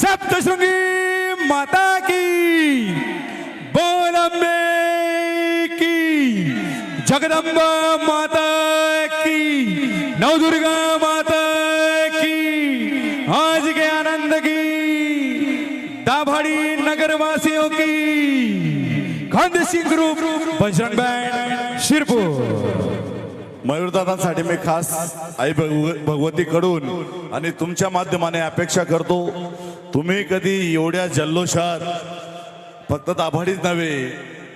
सप्तशृंगी माता की बोलंबे की जगदंबा माता की नवदुर्गा माता की आज के आनंद की दाभाड़ी नगरवासियों की खंड सिंह ग्रुप बजरंग बैंड शिरपुर. मयूरदादांसाठी मी खास आई भगव- भगवतीकडून आणि तुमच्या माध्यमाने अपेक्षा करतो तुम्ही कधी एवढ्या जल्लोषात फक्त दाभाडीच नव्हे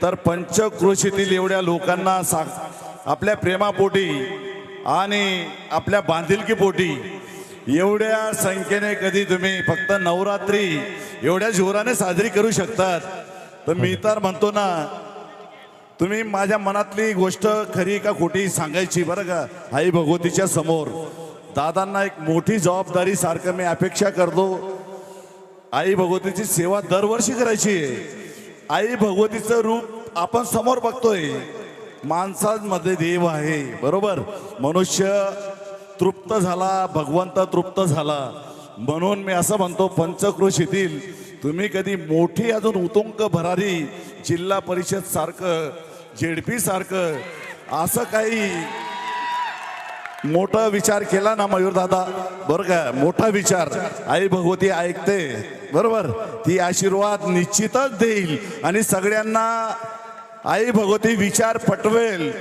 तर पंचक्रोशीतील एवढ्या लोकांना सा आपल्या प्रेमापोटी आणि आपल्या बांधिलकीपोटी एवढ्या संख्येने कधी तुम्ही फक्त नवरात्री एवढ्या जोराने साजरी करू शकतात? तर मी तर म्हणतो ना तुम्ही माझ्या मनातली गोष्ट खरी का खोटी सांगायची बरं का आई भगवतीच्या समोर? दादांना एक मोठी जबाबदारी सारखं मी अपेक्षा करतो. आई भगवतीची सेवा दरवर्षी करायची. आहे आई भगवतीचं रूप आपण समोर बघतोय. माणसांमध्ये देव आहे बरोबर? मनुष्य तृप्त झाला भगवंत तृप्त झाला. म्हणून मी असं म्हणतो पंचक्रोशीतील तुम्ही कधी मोठी अजून उतुंक भरारी जिल्हा परिषद सारखं जेडपी सारखं असं काही मोठा विचार केला ना मयूर दादा? बरं का मोठा विचार. आई भगवती ऐकते. बरोबर? ती आशीर्वाद निश्चितच देईल. आणि सगळ्यांना आई भगवती विचार पटवेल.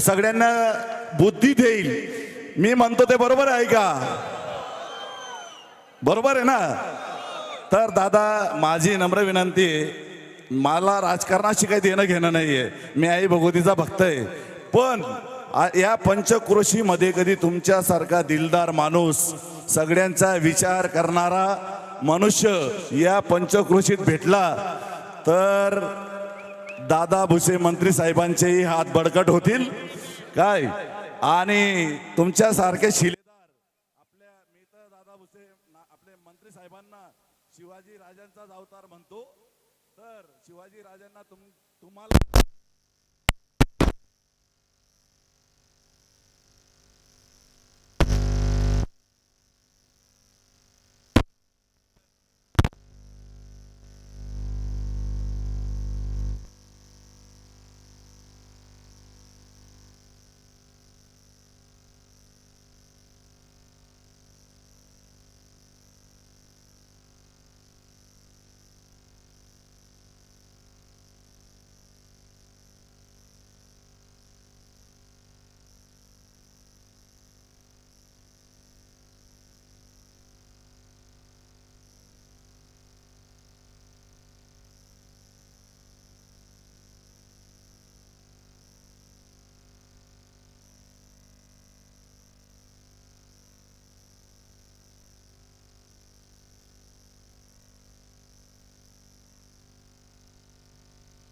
सगळ्यांना बुद्धी देईल. मी म्हणतो ते बरोबर आहे का? बरोबर आहे ना? तर दादा माझी नम्र विनंती आहे मला राजकारणाशी काही देणं घेणं नाहीये. मी आई भगवतीचा भक्त आहे. पण या पंचक्रोशीमध्ये कधी तुमच्यासारखा दिलदार माणूस सगळ्यांचा विचार करणारा मनुष्य या पंचक्रोशीत भेटला तर दादा भुसे मंत्री साहेबांचेही हात बडकट होतील. काय? आणि तुमच्यासारखे शिलेदार आपल्या मी तर दादा भुसे आपले मंत्री साहेबांना शिवाजी राजांचाच अवतार म्हणतो. तर शिवाजी राजांना तुम तुम्हाला